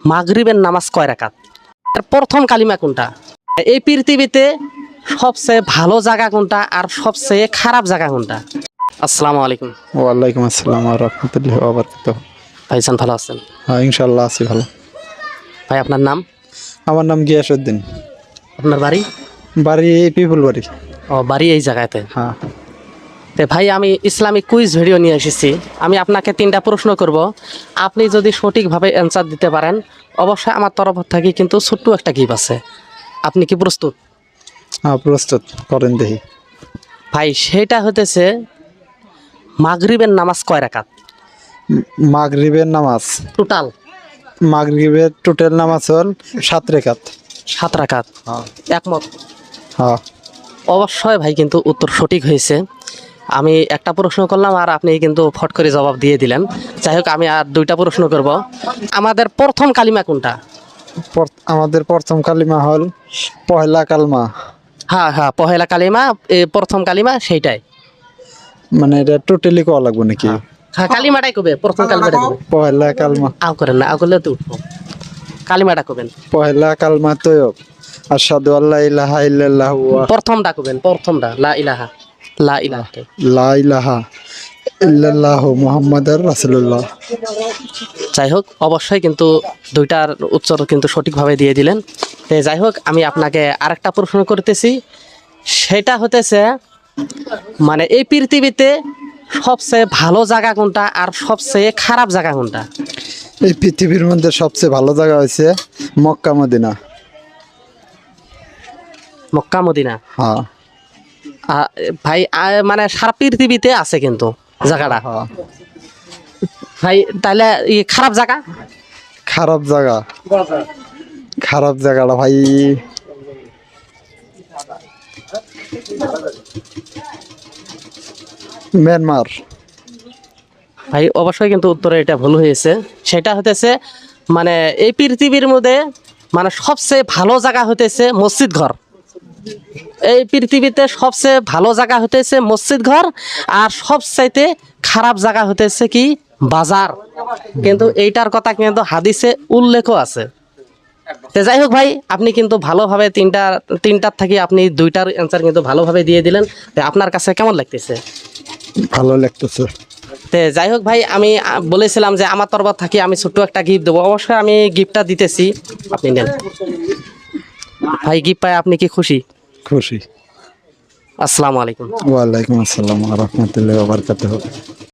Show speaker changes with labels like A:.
A: মাগরিবের নামাজ কয় রাকাত? প্রথম কালিমা কোনটা? এই পৃথিবীতে সবচেয়ে ভালো জায়গা কোনটা আর সবচেয়ে খারাপ জায়গা কোনটা? আসসালামু আলাইকুম।
B: ওয়ালাইকুম আসসালাম রহমতুল্লাহ
A: ভাইজান ভালো আছেন?
B: হ্যাঁ ইনশাল্লাহ আছি ভালো।
A: ভাই আপনার নাম?
B: আমার নাম গিয়াসউদ্দিন।
A: আপনার বাড়ি?
B: বাড়ি পিপুল বাড়ি
A: ও বাড়ি এই জায়গাতে?
B: হ্যাঁ।
A: তো ভাই আমি ইসলামিক কুইজ ভিডিও নিয়ে এসেছি। আমি আপনাকে তিনটা প্রশ্ন করব। আপনি যদি সঠিকভাবে অ্যান্সার দিতে পারেন অবশ্যই আমার তরফ থেকে কিন্তু ছোট্ট একটা গিফট আছে। আপনি কি প্রস্তুত?
B: হ্যাঁ প্রস্তুত। করেন দেখি।
A: ভাই সেটা হতেছে মাগরিবের নামাজ কয় রাকাত?
B: ম- মাগরিবের নামাজ?
A: টোটাল
B: মাগরিবের টোটাল নামাজ হল সাত রেখাত
A: সাত রাকাত। একমত?
B: হ্যাঁ।
A: অবশ্যই ভাই কিন্তু উত্তর সঠিক হয়েছে। আমি একটা প্রশ্ন করলাম আর আপনি কিন্তু ফট করে জবাব দিয়ে দিলেন। যাই হোক আমি আর দুইটা প্রশ্ন করব। আমাদের প্রথম কালিমা কোনটা?
B: আমাদের প্রথম কালিমা হল পহেলা কালমা।
A: হ্যাঁ হ্যাঁ পহেলা কালিমা প্রথম কালিমা সেইটাই।
B: মানে এটা টোটালি কওয়া লাগবে নাকি?
A: হ্যাঁ কালিমাটাই কবে? প্রথম কালিমাটা কবে?
B: পহেলা কালমা।
A: আও করেন না আও করলে তো উঠবো। কালিমাটা কবেন?
B: পহেলা কালমা তৈব আসাদু আল্লাহ ইলাহা ইল্লাল্লাহু
A: প্রথমটা কবেন? প্রথমটা লা ইলাহা। লা ইলাহা
B: লা ইলাহা ইল্লাল্লাহু মুহাম্মাদুর রাসূলুল্লাহ।
A: যাই হোক অবশ্যই কিন্তু দুইটার উত্তর কিন্তু সঠিকভাবে দিয়ে দিলেন। তো যাই হোক আমি আপনাকে আরেকটা প্রশ্ন করতেছি। সেটা হতেছে মানে এই পৃথিবীতে সবচেয়ে ভালো জায়গা কোনটা আর সবচেয়ে খারাপ জায়গা কোনটা?
B: এই পৃথিবীর মধ্যে সবচেয়ে ভালো জায়গা হয়েছে মক্কা মদিনা।
A: Mecca Medina.
B: হ্যাঁ।
A: ভাই মানে সারা পৃথিবীতে আছে কিন্তু জায়গাটা। ভাই তাহলে খারাপ জায়গা?
B: খারাপ জায়গা। খারাপ জায়গাটা ভাই। মিয়ানমার
A: ভাই অবশ্যই কিন্তু উত্তরে এটা ভুল হয়েছে। সেটা হতেছে মানে এই পৃথিবীর মধ্যে মানে সবচেয়ে ভালো জায়গা হতেছে মসজিদ ঘর এই পৃথিবীতে সবচেয়ে ভালো জায়গা হতেছে মসজিদ ঘর আর সবচাইতে খারাপ জায়গা হতেছে কি বাজার। কিন্তু এইটার কথা কিন্তু হাদিসে উল্লেখও আছে। তো যাই হোক ভাই আপনি কিন্তু ভালোভাবে তিনটা তিনটার থেকে আপনি দুইটার অ্যান্সার কিন্তু ভালোভাবে দিয়ে দিলেন। তো আপনার কাছে কেমন লাগতেছে?
B: ভালো লাগতেছে।
A: তে যাই হোক ভাই আমি বলেছিলাম যে আমার তরফ থাকি আমি ছোট্ট একটা গিফট দেবো। অবশ্যই আমি গিফটটা দিতেছি। আপনি নেন। ভাই গিফট পাই আপনি কি খুশি?
B: খুশি।
A: আসসালামু আলাইকুম।
B: ওয়ালাইকুম আসসালাম রহমতুল্লাহ বারকাতুহ।